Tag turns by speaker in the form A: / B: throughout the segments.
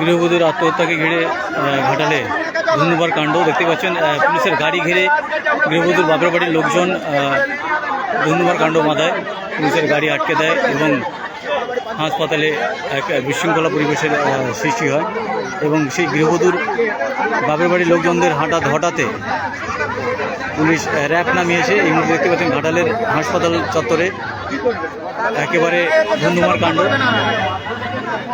A: গৃহবধূর আত্মহত্যাকে ঘিরে ঘাটালে ধন্যবার কাণ্ড। দেখতে পাচ্ছেন পুলিশের গাড়ি ঘিরে গৃহবধূর বাপের বাড়ির লোকজন ধন্যবার কাণ্ড মাথায় পুলিশের গাড়ি আটকে দেয় এবং হাসপাতালে এক বিশৃঙ্খলা পরিবেশের সৃষ্টি হয় এবং সেই গৃহবধূর বাপের বাড়ির লোকজনদের হাঁটা ধটাতে পুলিশ র্যাপ নামিয়েছে এই মুহূর্তে দেখতে পাচ্ছেন ঘাটালের হাসপাতাল চত্বরে একেবারে ধুন্ধুমার কাণ্ড।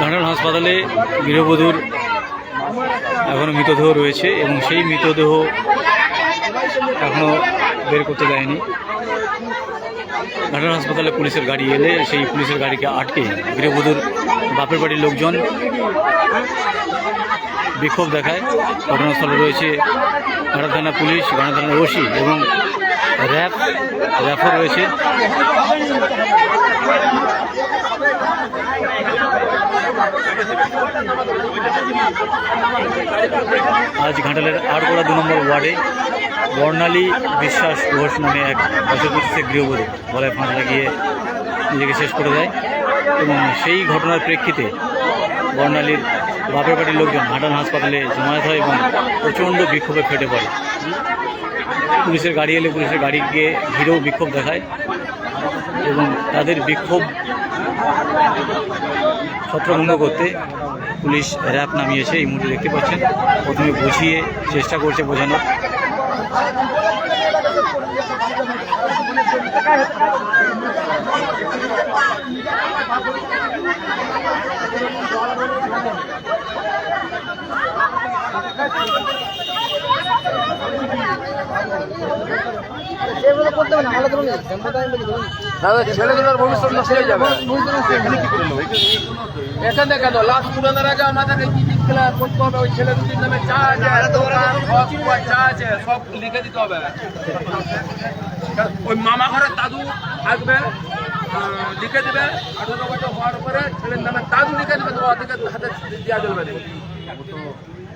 A: ঘাটাল হাসপাতালে গৃহবধূর এখনও মৃতদেহ রয়েছে এবং সেই মৃতদেহ এখনও বের করতে দেয়নি ঘাটাল হাসপাতালে পুলিশের গাড়ি এলে সেই পুলিশের গাড়িকে আটকে গৃহবধূর বাপের বাড়ির লোকজন বিক্ষোভ দেখায়। ঘটনাস্থলে রয়েছে ঘাটা থানা পুলিশ ঘাটা থানার ওসি এবং র্যাব র্যাফও রয়েছে। আজ ঘাটালের আটগোড়া দু নম্বর ওয়ার্ডে বর্ণালী বিশ্বাস ঘোষ নামে এক বছর পঁচিশে গৃহবধূ গলায় ফাঁস লাগিয়ে নিজেকে শেষ করে দেয় এবং সেই ঘটনার প্রেক্ষিতে বর্ণালীর বাপের বাড়ির লোকজন ঘাটাল হাসপাতালে জমায়েত হয় এবং প্রচণ্ড বিক্ষোভে ফেটে পড়ে। পুলিশের গাড়ি এলে পুলিশের গাড়িকে ঘিরেও বিক্ষোভ দেখায় এবং তাদের বিক্ষোভ ছত্রভঙ্গ করতে পুলিশ র্যাব নামিয়েছে এই মুহূর্তে দেখতে পাচ্ছেন। প্রথমে বুঝিয়ে চেষ্টা করছে বোঝানোর।
B: দাদা ছেলেগুলোর ভবিষ্যৎ নষ্ট হয়ে যাবে। এখানে কেন লাশ পুরানোর আগে আমাদের এই জিনিসগুলো করতে হবে ওই ছেলে দুটির নামে চা আছে চা আছে সব লিখে দিতে হবে। ওই মামা ঘরের দাদু আহ, লিখে দেবে আঠারো বছর হওয়ার পরে ছেলের নামে দাদু লিখে দেবে তো ওদিকে হাতে দেওয়া চলবে